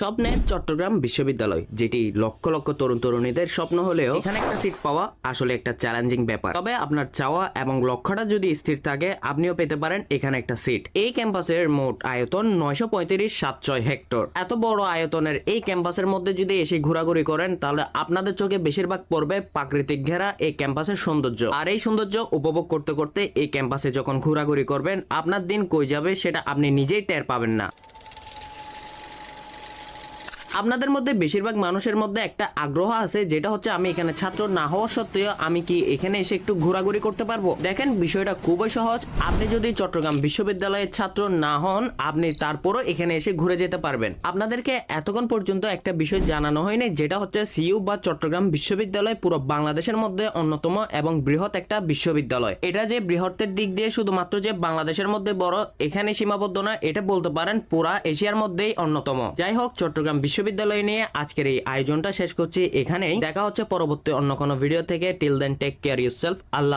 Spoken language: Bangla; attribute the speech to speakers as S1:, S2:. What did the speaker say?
S1: স্বপ্নের চট্টগ্রাম বিশ্ববিদ্যালয়, যেটি লক্ষ লক্ষ তরুণ তরুণীদের স্বপ্ন হলেও এখানে একটা সিট পাওয়া আসলে একটা চ্যালেঞ্জিং ব্যাপার। তবে আপনার চাওয়া এবং লক্ষ্যটা যদি স্থির থাকে, আপনিও পেতে পারেন এখানে একটা সিট এই ক্যাম্পাসের মোট আয়তন নয়শো পঁয়ত্রিশ সাত ছয় হেক্টর। এত বড় আয়তনের এই ক্যাম্পাসের মধ্যে যদি এসে ঘোরাঘুরি করেন, তাহলে আপনাদের চোখে বেশিরভাগ পড়বে প্রাকৃতিক ঘেরা এই ক্যাম্পাসের সৌন্দর্য। আর এই সৌন্দর্য উপভোগ করতে করতে এই ক্যাম্পাসে যখন ঘোরাঘুরি করবেন, আপনার দিন কই যাবে সেটা আপনি নিজেই টের পাবেন না। আপনাদের মধ্যে বেশিরভাগ মানুষের মধ্যে একটা আগ্রহ আছে, যেটা হচ্ছে আমি এখানে ছাত্র না হওয়া সত্ত্বেও আমি কি এখানে এসে একটু ঘোরাঘুরি করতে পারব? দেখেন, বিষয়টা খুবই সহজ। আপনি যদি চট্টগ্রাম বিশ্ববিদ্যালয়ের ছাত্র না হন, আপনি তারপরও এখানে এসে ঘুরে যেতে পারবেন। আপনাদেরকে এতক্ষণ পর্যন্ত একটা বিষয় জানানো হয়নি, যেটা হচ্ছে সিইউ বা চট্টগ্রাম বিশ্ববিদ্যালয় পুরো বাংলাদেশের মধ্যে অন্যতম এবং বৃহৎ একটা বিশ্ববিদ্যালয়। এটা যে বৃহত্তের দিক দিয়ে শুধুমাত্র যে বাংলাদেশের মধ্যে বড়, এখানে সীমাবদ্ধ না এটা বলতে পারেন পুরা এশিয়ার মধ্যেই অন্যতম। যাই হোক, চট্টগ্রাম বিশ্ববিদ্যালয় নিয়ে আজকের এই আয়োজনটা শেষ করছি এখানেই। দেখা হচ্ছে পরবর্তী অন্য কোনো ভিডিও থেকে। Till then take care your yourself